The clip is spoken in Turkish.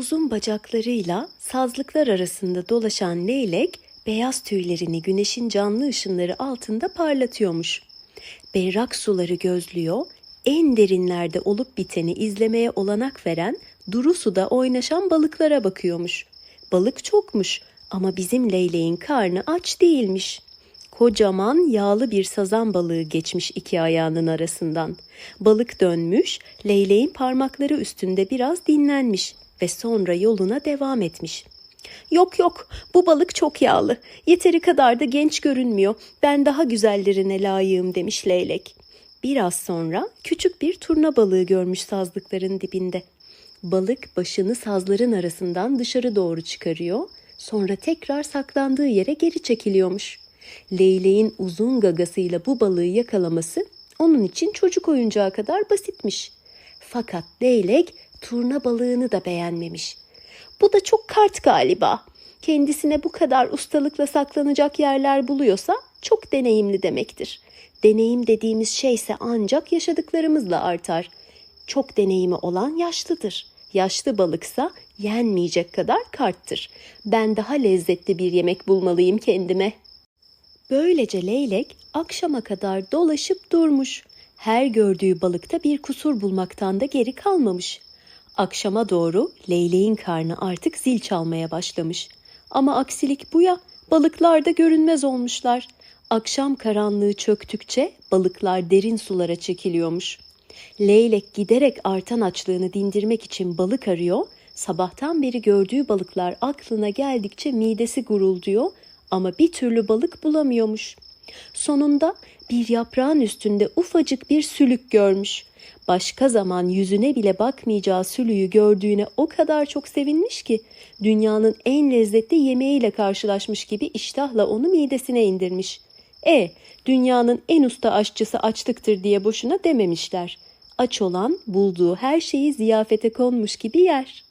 Uzun bacaklarıyla sazlıklar arasında dolaşan leylek beyaz tüylerini güneşin canlı ışınları altında parlatıyormuş. Berrak suları gözlüyor, en derinlerde olup biteni izlemeye olanak veren duru suda oynaşan balıklara bakıyormuş. Balık çokmuş ama bizim leyleğin karnı aç değilmiş. Kocaman yağlı bir sazan balığı geçmiş iki ayağının arasından. Balık dönmüş, leyleğin parmakları üstünde biraz dinlenmiş ve sonra yoluna devam etmiş. Yok yok, bu balık çok yağlı. Yeteri kadar da genç görünmüyor. Ben daha güzellerine layığım demiş leylek. Biraz sonra küçük bir turna balığı görmüş sazlıkların dibinde. Balık başını sazların arasından dışarı doğru çıkarıyor, sonra tekrar saklandığı yere geri çekiliyormuş. Leyleğin uzun gagasıyla bu balığı yakalaması onun için çocuk oyuncağı kadar basitmiş. Fakat leylek turna balığını da beğenmemiş. Bu da çok kart galiba. Kendisine bu kadar ustalıkla saklanacak yerler buluyorsa çok deneyimli demektir. Deneyim dediğimiz şeyse ancak yaşadıklarımızla artar. Çok deneyimi olan yaşlıdır. Yaşlı balıksa yenmeyecek kadar karttır. Ben daha lezzetli bir yemek bulmalıyım kendime. Böylece leylek akşama kadar dolaşıp durmuş. Her gördüğü balıkta bir kusur bulmaktan da geri kalmamış. Akşama doğru leyleğin karnı artık zil çalmaya başlamış. Ama aksilik bu ya, balıklar da görünmez olmuşlar. Akşam karanlığı çöktükçe balıklar derin sulara çekiliyormuş. Leylek giderek artan açlığını dindirmek için balık arıyor. Sabahtan beri gördüğü balıklar aklına geldikçe midesi gurulduyor ama bir türlü balık bulamıyormuş. Sonunda bir yaprağın üstünde ufacık bir sülük görmüş. Başka zaman yüzüne bile bakmayacağı sülüğü gördüğüne o kadar çok sevinmiş ki dünyanın en lezzetli yemeğiyle karşılaşmış gibi iştahla onu midesine indirmiş. E, dünyanın en usta aşçısı açlıktır diye boşuna dememişler. Aç olan bulduğu her şeyi ziyafete konmuş gibi yer.''